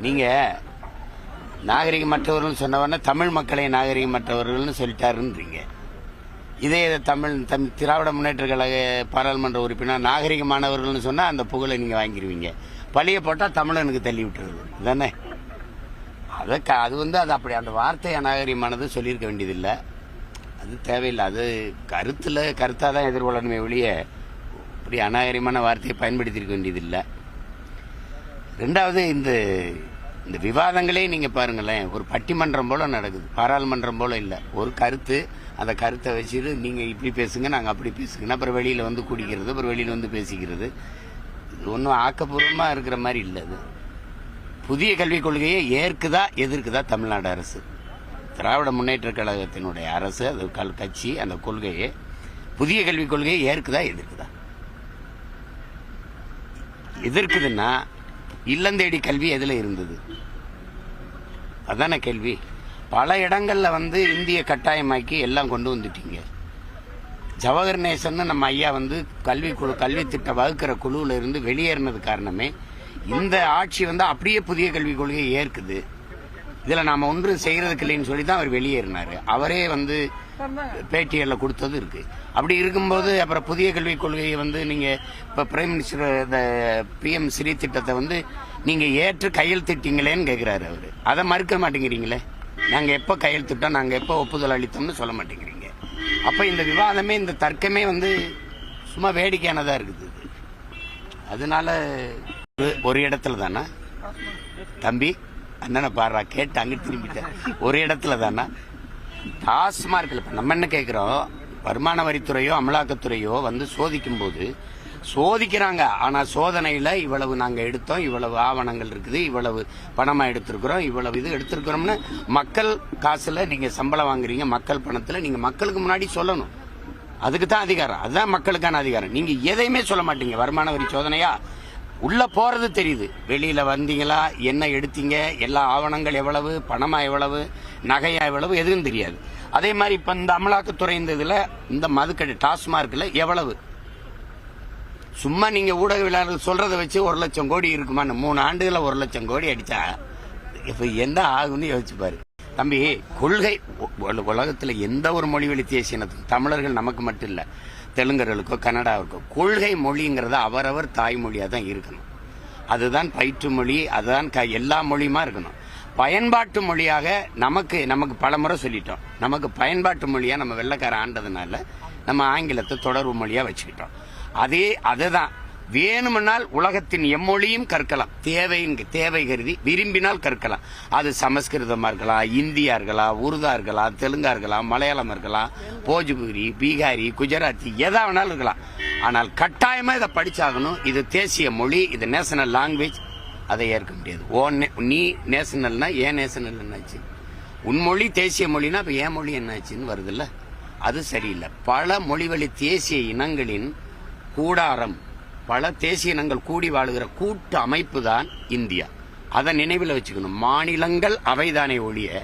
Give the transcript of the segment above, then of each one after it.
நீங்கள் நாகரிகமற்றவர்கள் சொன்னவன தமிழ் மக்களை நாகரிகமற்றவர்கள்னு சொல்லிட்டாருன்றீங்க. இதே இதை தமிழ் தம் திராவிட முன்னேற்ற கழக பாராளுமன்ற உறுப்பினர் நாகரிகமானவர்கள்னு சொன்னால் அந்த புகழை நீங்கள் வாங்கிடுவீங்க பழிய போட்டால் தமிழனுக்கு தள்ளி விட்டுருது தானே அதை க- அது வந்து அது அப்படி அந்த வார்த்தை அநாகரிகமானது சொல்லியிருக்க வேண்டியதில்லை. அது தேவையில்லை அது கருத்தில் கருத்தாக தான் எதிர்கொள்ளணுமே ஒழிய இப்படி அநாகரிகமான வார்த்தையை பயன்படுத்தியிருக்க வேண்டியதில்லை. ரெண்டாவது இந்த இந்த விவாதங்களே நீங்கள் பாருங்களேன் ஒரு பட்டிமன்றம் போல நடக்குது. பாராளுமன்றம் போல இல்லை. ஒரு கருத்து அந்த கருத்தை வச்சுட்டு நீங்கள் இப்படி பேசுங்க நாங்கள் அப்படி பேசுங்க. அப்புறம் வெளியில் வந்து குடிக்கிறது அப்புறம் வெளியில் வந்து பேசிக்கிறது. இது ஒன்றும் ஆக்கப்பூர்வமாக இருக்கிற மாதிரி இல்லை அது. புதிய கல்விக் கொள்கையை ஏற்குதா எதிர்க்குதா தமிழ்நாடு அரசு? திராவிட முன்னேற்ற கழகத்தினுடைய அரசு அது கல் கட்சி அந்த கொள்கையை புதிய கல்விக் கொள்கையை ஏற்குதா எதிர்க்குதா? எதிர்க்குதுன்னா இல்லந்தேடி கல்வி எதில் இருந்தது? அதானே கேள்வி. பல இடங்களில் வந்து இந்திய கட்டாயமாக்கி எல்லாம் கொண்டு வந்துட்டீங்க. ஜவஹர் நேசன் நம்ம ஐயா வந்து கல்வி குழு கல்வி திட்டம் வகுக்கிற குழுவில் இருந்து வெளியேறினது காரணமே இந்த ஆட்சி வந்து அப்படியே புதிய கல்விக் கொள்கையை ஏற்குது. இதில் நாம் ஒன்றும் செய்கிறதுக்கு இல்லைன்னு சொல்லி தான் அவர் வெளியேறினார். அவரே வந்து பேட்டிகளில் கொடுத்தது இருக்கு. அப்படி இருக்கும்போது அப்புறம் புதிய கல்விக் கொள்கையை வந்து நீங்கள் இப்போ பிரைம் மினிஸ்டர் இந்த பிஎம் ஸ்ரீ திட்டத்தை வந்து நீங்கள் ஏற்று கையெழுத்திட்டீங்களேன்னு கேட்குறாரு அவர். அதை மறுக்க மாட்டேங்கிறீங்களே? நாங்கள் எப்போ கையெழுத்திட்டோம் நாங்கள் எப்போ ஒப்புதல் அளித்தோம்னு சொல்ல மாட்டேங்கிறீங்க. அப்போ இந்த விவாதமே இந்த தர்க்கமே வந்து சும்மா வேடிக்கையானதாக இருக்குது. அதனால ஒரு இடத்துல தானா? தம்பி? அண்ணனை பாடுறா கேட்டு அங்கே திரும்பிட்டேன் ஒரு இடத்துல தானா? டாஸ்மார்க்கில் இப்போ நம்ம என்ன கேட்குறோம் வருமான வரித்துறையோ அமலாக்கத்துறையோ வந்து சோதிக்கும் போது சோதிக்கிறாங்க. ஆனால் சோதனையில் இவ்வளவு நாங்கள் எடுத்தோம் இவ்வளவு ஆவணங்கள் இருக்குது இவ்வளவு பணமாக எடுத்திருக்கிறோம் இவ்வளவு இது எடுத்திருக்கிறோம்னு மக்கள் காசில் நீங்கள் சம்பளம் வாங்குறீங்க மக்கள் பணத்தில் நீங்கள் மக்களுக்கு முன்னாடி சொல்லணும். அதுக்கு தான் அதிகாரம். அதுதான் மக்களுக்கான அதிகாரம். நீங்கள் எதையுமே சொல்ல மாட்டீங்க. வருமான வரி சோதனையா? உள்ளே போகிறது தெரியுது. வெளியில் வந்தீங்களா என்ன எடுத்தீங்க எல்லா ஆவணங்கள் எவ்வளவு பணமா எவ்வளவு நகையாக எவ்வளவு எதுவும் தெரியாது. அதே மாதிரி இப்போ இந்த அமலாக்கத்துறை இந்த இதில் இந்த மதுக்கடை டாஸ்மார்க்கில் எவ்வளவு? சும்மா நீங்கள் ஊடகவியலாளர்கள் சொல்கிறத வச்சு ஒரு லட்சம் கோடி இருக்குமான்னு மூணு ஆண்டுகளில் ஒரு லட்சம் கோடி அடித்தா இப்போ என்ன ஆகும்னு யோசிச்சுப்பார் தம்பி கொள்கை உலகத்தில் எந்த ஒரு மொழி வழி தேசியனத்துக்கும் தமிழர்கள் நமக்கு மட்டும் இல்லை. தெலுங்கர்களுக்கோ கன்னடாவுக்கோ கொள்கை மொழிங்கிறத அவரவர் தாய்மொழியாக தான் இருக்கணும். அதுதான் பயிற்று மொழி அதுதான் க- எல்லா மொழியுமா இருக்கணும். பயன்பாட்டு மொழியாக நமக்கு நமக்கு பலமுறை சொல்லிட்டோம். நமக்கு பயன்பாட்டு மொழியாக நம்ம வெள்ளைக்கார ஆண்டதுனால நம்ம ஆங்கிலத்தை தொடர்பு மொழியாக வச்சுக்கிட்டோம். அதே அதுதான். வேணுமென்னால் உலகத்தின் எம்மொழியும் கற்கலாம். தேவை தேவை கருதி விரும்பினால் கற்கலாம். அது சமஸ்கிருதமா இருக்கலாம் இந்தியா இருக்கலாம் உருதா இருக்கலாம் தெலுங்கா இருக்கலாம் மலையாளம் இருக்கலாம் போஜ்பூரி பீகாரி குஜராத்தி எதா வேணாலும் இருக்கலாம். ஆனால் கட்டாயமா இதை படிச்சாகணும். இது தேசிய மொழி இது நேஷனல் லாங்குவேஜ் அதை ஏற்க முடியாது. ஓ நே- நீ நேஷனல்னா ஏன் நேஷனல் என்னாச்சு? உன் மொழி தேசிய மொழினா இப்போ ஏன் மொழி என்னாச்சுன்னு வருதுல்ல? அது சரியில்லை. பல மொழிவழி தேசிய இனங்களின் கூடாரம் பல தேசிய இனங்கள் கூடி வாழுகிற கூட்டு அமைப்பு தான் இந்தியா. அதை நினைவில் வச்சுக்கணும். மாநிலங்கள் அவைதானே ஒழிய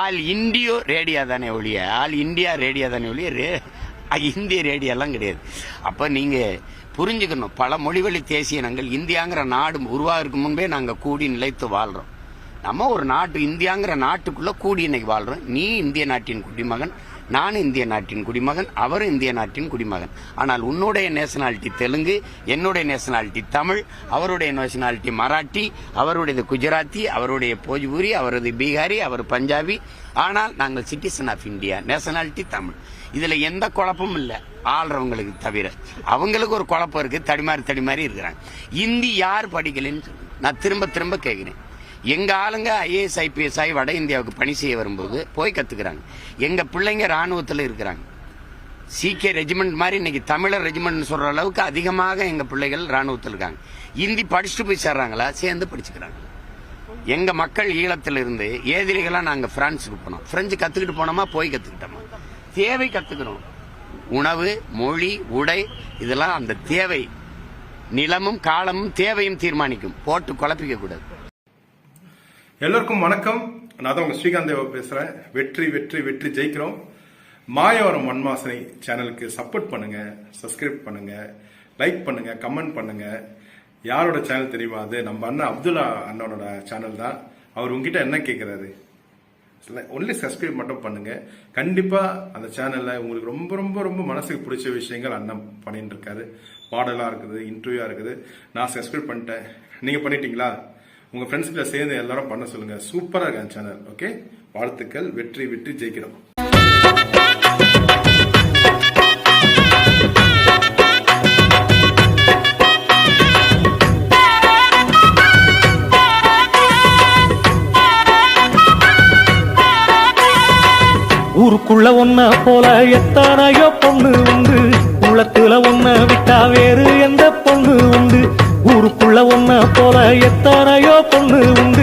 ஆல் இந்தியோ ரேடியா தானே ஒழிய ஆல் இந்தியா ரேடியா தானே ஒழிய ரே இந்திய ரேடியோலாம் கிடையாது. அப்போ நீங்கள் புரிஞ்சுக்கணும். பல மொழிவழி தேசிய இனங்கள் இந்தியாங்கிற நாடு உருவாகிறதுக்கு முன்பே நாங்கள் கூடி நிலைத்து வாழ்கிறோம் நம்ம ஒரு நாட்டு இந்தியாங்கிற நாட்டுக்குள்ளே கூடி இன்னைக்கு வாழ்கிறோம் நீ இந்திய நாட்டின் குடிமகன் நான் இந்திய நாட்டின் குடிமகன் அவர் இந்திய நாட்டின் குடிமகன். ஆனால் உன்னுடைய நேஷனாலிட்டி தெலுங்கு என்னுடைய நேஷனாலிட்டி தமிழ் அவருடைய நேஷனாலிட்டி மராட்டி அவருடையது குஜராத்தி அவருடைய போஜ்பூரி அவரது பீகாரி அவர் பஞ்சாபி. ஆனால் நாங்கள் citizen of India nationality Tamil. இதில் எந்த குழப்பமும் இல்லை ஆள்றவங்களுக்கு தவிர. அவங்களுக்கு ஒரு குழப்பம் இருக்குது தடிமாறி தடிமாறி இருக்கிறாங்க. இந்தி யார் படிக்கலைன்னு நான் திரும்ப திரும்ப கேட்குறேன் எங்க ஆளுங்க ஐஏஎஸ் ஐபிஎஸ் ஆகி வட இந்தியாவுக்கு பணி செய்ய வரும்போது போய் கத்துக்கிறாங்க. எங்க பிள்ளைங்க ராணுவத்தில் இருக்கிறாங்க. சீக்கிய ரெஜிமெண்ட் மாதிரி இன்னைக்கு தமிழர் ரெஜிமெண்ட் சொல்ற அளவுக்கு அதிகமாக எங்க பிள்ளைகள் ராணுவத்தில் இருக்காங்க. இந்தி படிச்சுட்டு போய் சேர்றாங்களா? சேர்ந்து படிச்சுக்கிறாங்க. எங்க மக்கள் ஈழத்துல இருந்து நாங்கள் நாங்க போனோம். பிரெஞ்சு கத்துக்கிட்டு போனோமா? போய் கத்துக்கிட்டோமா? தேவை கத்துக்கிறோம். உணவு மொழி உடை இதெல்லாம் அந்த தேவை. நிலமும் காலமும் தேவையும் தீர்மானிக்கும். போட்டு குழப்பிக்க கூடாது. எல்லோருக்கும் வணக்கம். நான் தான் உங்கள் ஸ்ரீகாந்த் தேவா பேசுகிறேன் வெற்றி வெற்றி வெற்றி ஜெயிக்கிறோம். மாயவரம் மண்மாசனை சேனலுக்கு சப்போர்ட் பண்ணுங்கள் சப்ஸ்கிரைப் பண்ணுங்கள் லைக் பண்ணுங்கள் கமெண்ட் பண்ணுங்கள் யாரோட சேனல் தெரியுமா அது? நம்ம அண்ணன் அப்துல்லா அண்ணனோட சேனல் தான். அவர் உங்ககிட்ட என்ன கேட்குறாரு ஒன்லி சப்ஸ்கிரைப் மட்டும் பண்ணுங்கள் கண்டிப்பாக அந்த சேனலில் உங்களுக்கு ரொம்ப ரொம்ப ரொம்ப மனசுக்கு பிடிச்ச விஷயங்கள் அண்ணன் பண்ணிட்டு இருக்காரு. பாடலாக இருக்குது இன்டர்வியூவாக இருக்குது. நான் சப்ஸ்கிரைப் பண்ணிட்டேன். நீங்கள் பண்ணிட்டீங்களா? உங்க ஃப்ரெண்ட்ஸ்கிட்ட சேர்ந்து எல்லாரும் பண்ண சொல்லுங்க. சூப்பராக இருக்கு சேனல் ஓகே வாழ்த்துக்கள். வெற்றி விட்டு ஜெயிக்கிறோம் ஊருக்குள்ள ஒன்ன போல எத்தனையோ பொண்ணு உண்டு. உள்ளத்துல ஒன்ன விட்டா வேறு எந்த பொண்ணு உண்டு? ஊருக்குள்ள ஒன்ன போல எத்தனையோ பொண்ணு உண்டு.